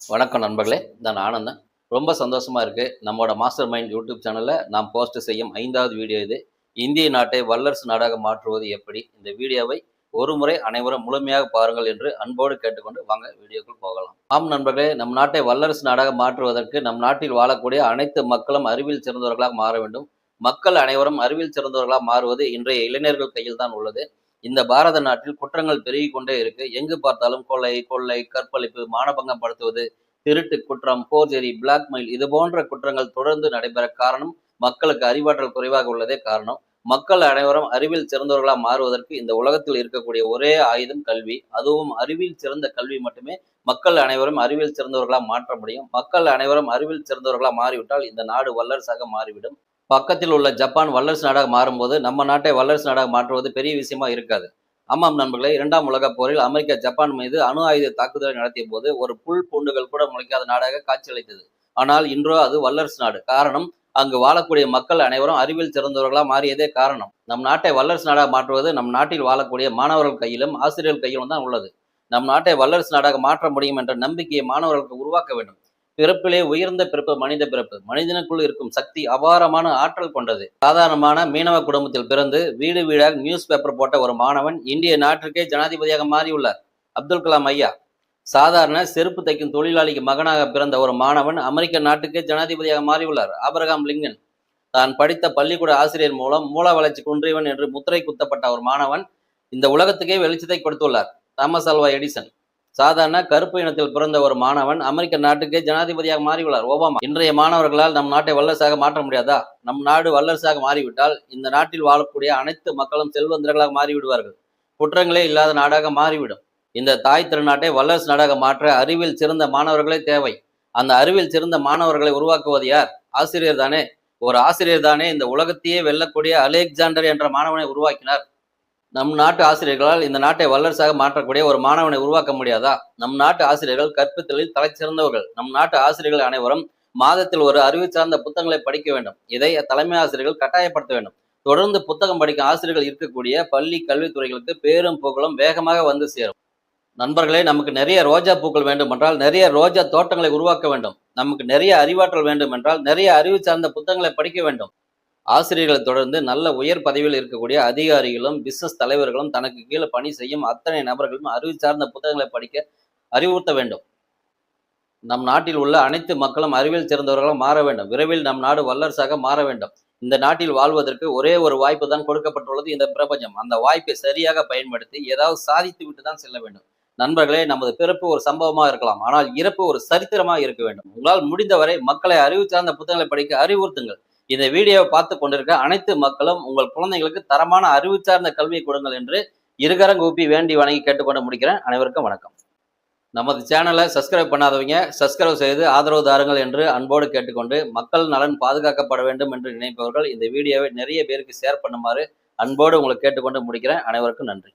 வணக்கம் நண்பர்களே நான் ஆனந்தன். ரொம்ப சந்தோஷமா இருக்கு. நம்மளோட மாஸ்டர் மைண்ட் யூடியூப் சேனலில் நாம் போஸ்ட் செய்யும் ஐந்தாவது வீடியோ இது. இந்திய நாட்டை வல்லரசு நாடாக மாற்றுவது எப்படி? இந்த வீடியோவை ஒரு முறை அனைவரும் முழுமையாக பாருங்கள் என்று அன்போடு கேட்டுக்கொண்டு வாங்க வீடியோக்குள் போகலாம். ஆம் நண்பர்களே நம் நாட்டை வல்லரசு நாடாக மாற்றுவதற்கு நம் நாட்டில் வாழக்கூடிய அனைத்து மக்களும் அறிவில் சிறந்தவர்களாக மாற வேண்டும். மக்கள் அனைவரும் அறிவில் சிறந்தவர்களாக மாறுவது இன்றைய இளைஞர்கள் கையில் தான் உள்ளது. இந்த பாரத நாட்டில் குற்றங்கள் பெருகி கொண்டே இருக்கு. எங்கு பார்த்தாலும் கொலை கொள்ளை கற்பழிப்பு மானபங்கம் படுத்துவது திருட்டு குற்றம் போர்ஜெரி பிளாக்மெயில் இது போன்ற குற்றங்கள் தொடர்ந்து நடைபெற காரணம் மக்களுக்கு அறிவாற்றல் குறைவாக உள்ளதே காரணம். மக்கள் அனைவரும் அறிவில் சிறந்தவர்களாக மாறுவதற்கு இந்த உலகத்தில் இருக்கக்கூடிய ஒரே ஆயுதம் கல்வி. அதுவும் அறிவில் சிறந்த கல்வி மட்டுமே மக்கள் அனைவரும் அறிவில் சிறந்தவர்களாக மாற்ற முடியும். மக்கள் அனைவரும் அறிவில் சிறந்தவர்களாக மாறிவிட்டால் இந்த நாடு வல்லரசாக மாறிவிடும். பக்கத்தில் உள்ள ஜப்பான் வல்லரசு நாடாக மாறும்போது நம்ம நாட்டை வல்லரசு நாடாக மாற்றுவது பெரிய விஷயமா இருக்காது. ஆமாம் நண்பர்களே இரண்டாம் உலகப் போரில் அமெரிக்கா ஜப்பான் மீது அணு ஆயுத தாக்குதலை நடத்திய போது ஒரு புல் பூண்டுகள் கூட முளைக்காத நாடாக காட்சியளித்தது. ஆனால் இன்றோ அது வல்லரசு நாடு. காரணம் அங்கு வாழக்கூடிய மக்கள் அனைவரும் அறிவில் சிறந்தவர்களா மாறியதே காரணம். நம் நாட்டை வல்லரசு நாடாக மாற்றுவது நம் நாட்டில் வாழக்கூடிய மாணவர்கள் கையிலும் ஆசிரியர்கள் கையிலும் தான் உள்ளது. நம் நாட்டை வல்லரசு நாடாக மாற்ற முடியும் என்ற நம்பிக்கையை மாணவர்களுக்கு உருவாக்க வேண்டும். பிறப்பிலே உயர்ந்த பிறப்பு மனித பிறப்பு. மனிதனுக்குள் இருக்கும் சக்தி அபாரமான ஆற்றல் கொண்டது. சாதாரணமான மீனவ குடும்பத்தில் பிறந்து வீடு வீடாக நியூஸ் பேப்பர் போட்ட ஒரு மாணவன் இந்திய நாட்டிற்கே ஜனாதிபதியாக மாறியுள்ளார். அப்துல் கலாம் ஐயா. சாதாரண செருப்பு தைக்கும் தொழிலாளிக்கு மகனாக பிறந்த ஒரு மாணவன் அமெரிக்க நாட்டுக்கே ஜனாதிபதியாக மாறியுள்ளார். Abraham Lincoln. தான் படித்த பள்ளிக்கூட ஆசிரியர் மூலம் மூல வளர்ச்சி குன்றியவன் என்று முத்திரை குத்தப்பட்ட ஒரு மாணவன் இந்த உலகத்துக்கே வெளிச்சத்தை கொடுத்துள்ளார். Thomas Alva Edison. சாதாரண கருப்பு இனத்தில் பிறந்த ஒரு மாணவன் அமெரிக்க நாட்டுக்கே ஜனாதிபதியாக மாறியுள்ளார். ஒபாமா. இன்றைய மாணவர்களால் நம் நாட்டை வல்லரசாக மாற்ற முடியாதா? நம் நாடு வல்லரசாக மாறிவிட்டால் இந்த நாட்டில் வாழக்கூடிய அனைத்து மக்களும் செல்வந்தர்களாக மாறிவிடுவார்கள். குற்றங்களே இல்லாத நாடாக மாறிவிடும். இந்த தாய் திருநாட்டை வல்லரசு நாடாக மாற்ற அறிவில் சிறந்த மாணவர்களே தேவை. அந்த அறிவில் சிறந்த மாணவர்களை உருவாக்குவது யார்? ஆசிரியர் தானே. ஒரு ஆசிரியர் தானே இந்த உலகத்தையே வெல்லக்கூடிய அலெக்சாண்டர் என்ற மாணவனை உருவாக்கினார். நம் நாட்டு ஆசிரியர்களால் இந்த நாட்டை வல்லரசாக மாற்றக்கூடிய ஒரு மாணவனை உருவாக்க முடியாதா? நம் நாட்டு ஆசிரியர்கள் கற்பித்தலில் தலை சிறந்தவர்கள். நம் நாட்டு ஆசிரியர்கள் அனைவரும் மாதத்தில் ஒரு அறிவு சார்ந்த புத்தகங்களை படிக்க வேண்டும். இதை தலைமை ஆசிரியர்கள் கட்டாயப்படுத்த வேண்டும். தொடர்ந்து புத்தகம் படிக்கும் ஆசிரியர்கள் இருக்கக்கூடிய பள்ளி கல்வித்துறைகளுக்கு பேரும் புகழும் வேகமாக வந்து சேரும். நண்பர்களே நமக்கு நிறைய ரோஜா பூக்கள் வேண்டும் என்றால் நிறைய ரோஜா தோட்டங்களை உருவாக்க வேண்டும். நமக்கு நிறைய அறிவாற்றல் வேண்டும் என்றால் நிறைய அறிவு சார்ந்த புத்தகங்களை படிக்க வேண்டும். ஆசிரியர்களை தொடர்ந்து நல்ல உயர் பதவியில் இருக்கக்கூடிய அதிகாரிகளும் பிசினஸ் தலைவர்களும் தனக்கு கீழே பணி செய்யும் அத்தனை நபர்களும் அறிவு சார்ந்த புத்தகங்களை படிக்க அறிவுறுத்த வேண்டும். நம் நாட்டில் உள்ள அனைத்து மக்களும் அறிவியல் சிறந்தவர்களாக மாற வேண்டும். விரைவில் நம் நாடு வல்லரசாக மாற வேண்டும். இந்த நாட்டில் வாழ்வதற்கு ஒரே ஒரு வாய்ப்பு தான் கொடுக்கப்பட்டுள்ளது இந்த பிரபஞ்சம். அந்த வாய்ப்பை சரியாக பயன்படுத்தி ஏதாவது சாதித்து விட்டு தான் செல்ல வேண்டும். நண்பர்களே நமது பிறப்பு ஒரு சம்பவமா இருக்கலாம். ஆனால் இறப்பு ஒரு சரித்திரமாக இருக்க வேண்டும். உங்களால் முடிந்தவரை மக்களை அறிவு சார்ந்த புத்தகங்களை படிக்க அறிவுறுத்துங்கள். இந்த வீடியோவை பார்த்து கொண்டிருக்க அனைத்து மக்களும் உங்கள் குழந்தைகளுக்கு தரமான அறிவு சார்ந்த கல்வியை கொடுங்கள் என்று இருகரங்கூப்பி வேண்டி வணங்கி கேட்டுக்கொண்டு முடிக்கிறேன். அனைவருக்கும் வணக்கம். நமது சேனலை சப்ஸ்கிரைப் பண்ணாதவங்க சப்ஸ்கிரைப் செய்து ஆதரவு தாருங்கள் என்று அன்போடு கேட்டுக்கொண்டு மக்கள் நலன் பாதுகாக்கப்பட வேண்டும் என்று நினைப்பவர்கள் இந்த வீடியோவை நிறைய பேருக்கு ஷேர் பண்ணுமாறு அன்போடு உங்களை கேட்டுக்கொண்டு முடிக்கிறேன். அனைவருக்கும் நன்றி.